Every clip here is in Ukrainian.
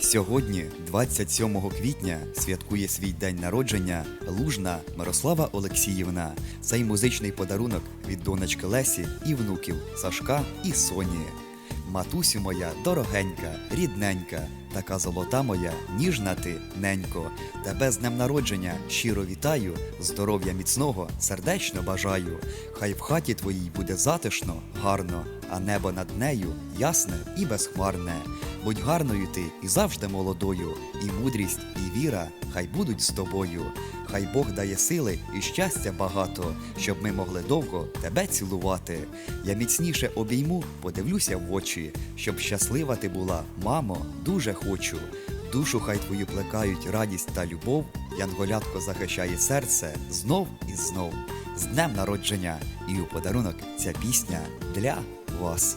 Сьогодні, 27 квітня, святкує свій день народження Лужна Мирослава Олексіївна. Цей музичний подарунок від донечки Лесі і внуків Сашка і Соні. Матусю моя дорогенька, рідненька, така золота моя, ніжна ти, ненько. Тебе з днем народження щиро вітаю, здоров'я міцного, сердечно бажаю. Хай в хаті твоїй буде затишно, гарно, а небо над нею ясне і безхмарне. Будь гарною ти і завжди молодою, і мудрість, і віра хай будуть з тобою. Хай Бог дає сили і щастя багато, щоб ми могли довго тебе цілувати. Я міцніше обійму, подивлюся в очі, щоб щаслива ти була, мамо, дуже хочу. Душу хай твою плекають радість та любов, Янголятко захищає серце знов і знов. З днем народження і у подарунок ця пісня для вас.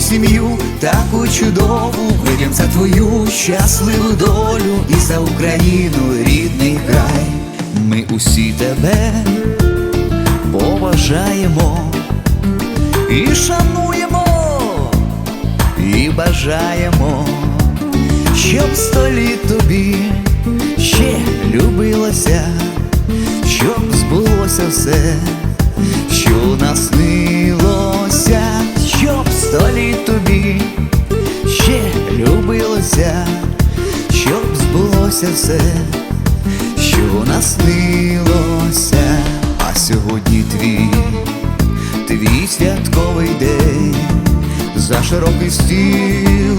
сім'ю, таку чудову, вип'єм за твою щасливу долю і за Україну, рідний край. Ми усі тебе поважаємо і шануємо, і бажаємо, щоб сто літ тобі ще любилося, щоб збулося все, любилося, щоб збулося все, що наснилося, а сьогодні твій твій святковий день, за широкий стіл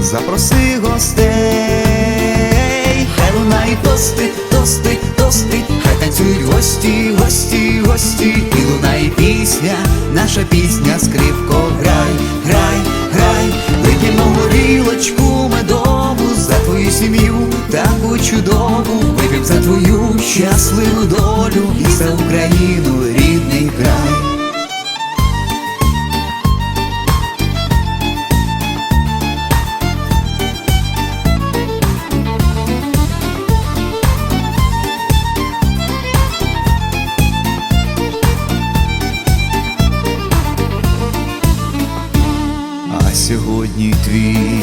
запроси гостей, хай лунають тости, тости, тости, хай танцюють гості, гості, гості, і лунає пісня, наша пісня, скрипко, чудову, вип'єм за твою щасливу долю і за Україну, рідний край. Сьогодні твій,